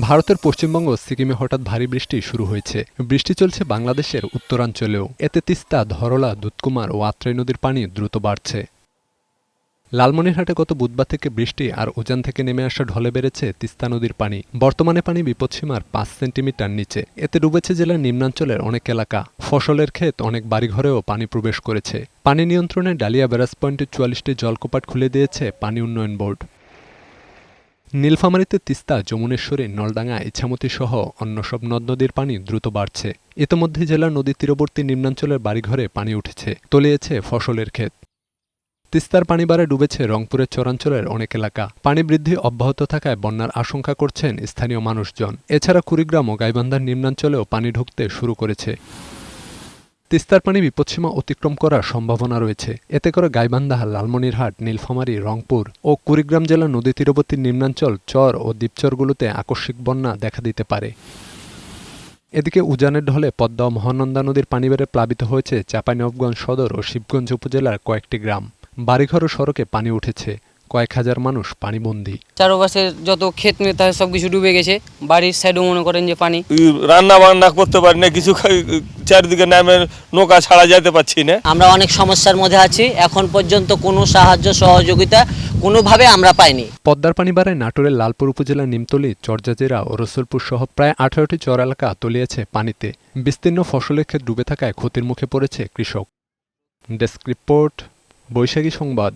ভারতের পশ্চিমবঙ্গ সিকিমে হঠাৎ ভারী বৃষ্টি শুরু হয়েছে। বৃষ্টি চলছে বাংলাদেশের উত্তরাঞ্চলেও। এতে তিস্তা, ধরলা, দুধকুমার ও আত্রাই নদীর পানি দ্রুত বাড়ছে। লালমনিরহাটে গত বুধবার থেকে বৃষ্টি আর উজান থেকে নেমে আসা ঢলে বেড়েছে তিস্তা নদীর পানি। বর্তমানে পানি বিপদসীমার পাঁচ সেন্টিমিটার নিচে। এতে ডুবেছে জেলার নিম্নাঞ্চলের অনেক এলাকা। ফসলের ক্ষেত, অনেক বাড়িঘরেও পানি প্রবেশ করেছে। পানি নিয়ন্ত্রণে ডালিয়া ব্যারাজ পয়েন্টে চুয়াল্লিশটি জলকপাট খুলে দিয়েছে পানি উন্নয়ন বোর্ড। নীলফামারীতে তিস্তা, যমুনেশ্বরী, নলডাঙ্গা, ইছামতি সহ অন্য সব নদ নদীর পানি দ্রুত বাড়ছে। ইতোমধ্যে জেলার নদী তীরবর্তী নিম্নাঞ্চলের বাড়িঘরে পানি উঠেছে, তলিয়েছে ফসলের ক্ষেত। তিস্তার পানি বাড়ে ডুবেছে রংপুরের চরাঞ্চলের অনেক এলাকা। পানি বৃদ্ধি অব্যাহত থাকায় বন্যার আশঙ্কা করছেন স্থানীয় মানুষজন। এছাড়া কুড়িগ্রাম ও গাইবান্ধার নিম্নাঞ্চলেও পানি ঢুকতে শুরু করেছে। তিস্তার পানি বিপদসীমা অতিক্রম করার সম্ভাবনা রয়েছে। এতে করে গাইবান্ধা, লালমনিরহাট, নীলফামারী, রংপুর ও কুড়িগ্রাম জেলার নদী তীরবর্তী নিম্নাঞ্চল, চর ও দ্বীপচরগুলোতে আকস্মিক বন্যা দেখা দিতে পারে। এদিকে উজানের ঢলে পদ্মা মহানন্দা নদীর পানি বেড়ে প্লাবিত হয়েছে চাঁপাইনবাবগঞ্জ সদর ও শিবগঞ্জ উপজেলার কয়েকটি গ্রাম। বাড়িঘর ও সড়কে পানি উঠেছে। কয়েক হাজার মানুষ পানিবন্দী। চারপাশের যত ক্ষেত মেতা সব কিছু ডুবে গেছে। বাড়ির সাইডও মনে করেন যে পানি। রান্না বান্না করতে পারি না কিছু খাই- চারিদিকে নামে নৌকা ছাড়া যেতে পারছি না। আমরা অনেক সমস্যার মধ্যে আছি এখন পর্যন্ত কোনো সাহায্য সহযোগিতা কোনোভাবে আমরা পাইনি। পদ্মার পানি বাড়ায় নাটোরের লালপুর উপজেলার নিমতলী চরজাজিরা ও রসুলপুর সহ প্রায় আঠারোটি চর এলাকা তলিয়েছে পানিতে। বিস্তীর্ণ ফসলের ক্ষেত ডুবে থাকায় ক্ষতির মুখে পড়েছে কৃষক। ডেস্ক রিপোর্ট বৈশাখী সংবাদ।